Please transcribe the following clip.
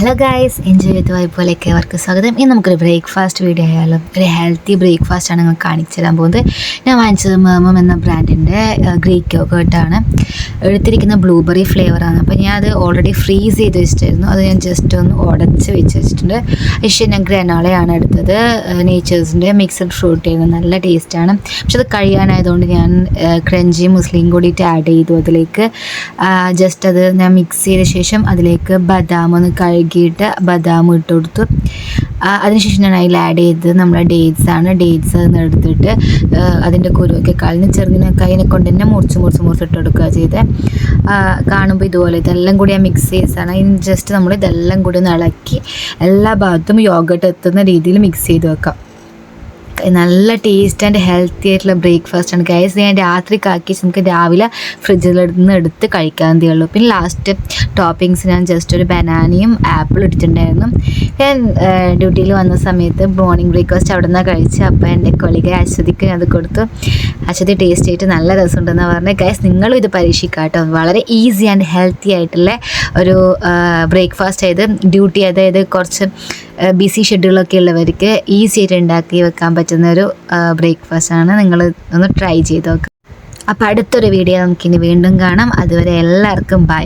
Hello guys enjoy ചെയ്ത് വൈബിലേക്ക് അവർക്ക് സ്വാഗതം. ഇന്ന് നമുക്കൊരു ബ്രേക്ക്ഫാസ്റ്റ് വീഡിയോ ആയാലും? ഒരു ഹെൽത്തി ബ്രേക്ക്ഫാസ്റ്റ് ആണ് കാണിച്ചു തരാൻ പോകുന്നത്. ഞാൻ വാങ്ങിച്ചത് മേമം എന്ന ബ്രാൻഡിന്റെ ഗ്രീക്ക് യോഗേർട്ടാണ് എടുത്തിരിക്കുന്ന ബ്ലൂബെറി ഫ്ലേവറാണ് അപ്പോൾ ഞാൻ അത് ഓൾറെഡി ഫ്രീസ് ചെയ്ത് വെച്ചിട്ടായിരുന്നു. അത് ഞാൻ ജസ്റ്റ് ഒന്ന് ഉടച്ച് വെച്ച് വെച്ചിട്ടുണ്ട്. പക്ഷേ ഞാൻ ഗ്രനോളയാണ് എടുത്തത്. നേച്ചേഴ്സിന്റെ മിക്സഡ് ഫ്രൂട്ട് ആയിരുന്നു. നല്ല ടേസ്റ്റാണ് പക്ഷെ അത് കഴിയാനായതുകൊണ്ട് ഞാൻ ക്രഞ്ചി മുസ്ലിം കൂടിയിട്ട് ആഡ് ചെയ്തു. അതിലേക്ക് ജസ്റ്റ് അത് ഞാൻ മിക്സ് ചെയ്ത ശേഷം അതിലേക്ക് ബദാം ഒന്ന് കഴുകിയിട്ട് ബദാം ഇട്ട് കൊടുത്തു. അതിനുശേഷം ഞാൻ അതിൽ ആഡ് ചെയ്തത് നമ്മുടെ ഡേറ്റ്സ് ആണ്. ഡേറ്റ്സ് നിന്ന് എടുത്തിട്ട് അതിന്റെ കുരുവൊക്കെ കളഞ്ഞ് ചെറുങ്ങനൊക്കെ കൈനെ കൊണ്ട് തന്നെ മുറിച്ച് മുറിച്ച് മുറിച്ച് ഇട്ട് കൊടുക്കുക ചെയ്ത്. കാണുമ്പോൾ ഇതുപോലെ ഇതെല്ലാം കൂടി ആ മിക്സ് ചെയ്താണ് ജസ്റ്റ് നമ്മൾ ഇതെല്ലാം കൂടി ഒന്ന് ഇളക്കി എല്ലാ ഭാഗത്തും യോഗട്ട് എത്തുന്ന രീതിയിൽ മിക്സ് ചെയ്ത് വെക്കാം. നല്ല ടേസ്റ്റ് ആൻഡ് ഹെൽത്തി ആയിട്ടുള്ള ബ്രേക്ക്ഫാസ്റ്റ് ആണ്. ഗൈസ് ഞാൻ രാത്രി കാക്കി നമുക്ക് രാവിലെ ഫ്രിഡ്ജിൽ എടുത്ത് കഴിക്കാവുന്നതേ ഉള്ളൂ പിന്നെ ലാസ്റ്റ് ടോപ്പിങ്സ് ഞാൻ ജസ്റ്റ് ഒരു ബനാനയും ആപ്പിൾ ഇട്ടിട്ടുണ്ടായിരുന്നു. ഞാൻ ഡ്യൂട്ടിയിൽ വന്ന സമയത്ത് മോർണിംഗ് ബ്രേക്ക്ഫാസ്റ്റ് അവിടെ നിന്നാണ് കഴിച്ച് അപ്പോൾ എന്റെ കൊളിക അശ്വതിക്ക് അത് കൊടുത്തു. അശ്വതി ടേസ്റ്റ് ആയിട്ട് നല്ല രസമുണ്ടെന്ന് പറഞ്ഞ് ഗൈസ് നിങ്ങളും ഇത് പരീക്ഷിക്കാം കേട്ടോ വളരെ ഈസി ആൻഡ് ഹെൽത്തി ആയിട്ടുള്ള ഒരു ബ്രേക്ക്ഫാസ്റ്റ് ആയത് ഡ്യൂട്ടി അതായത് കുറച്ച് ബിസി ഷെഡ്യൂളൊക്കെ ഉള്ളവർക്ക് ഈസി ആയിട്ട് ഉണ്ടാക്കി വെക്കാൻ പറ്റുന്ന ഒരു ബ്രേക്ക്ഫാസ്റ്റ് ആണ്. നിങ്ങൾ ഒന്ന് ട്രൈ ചെയ്ത് നോക്കുക അപ്പോൾ അടുത്തൊരു വീഡിയോ നമുക്കിനി വീണ്ടും കാണാം. അതുവരെ എല്ലാവർക്കും ബൈ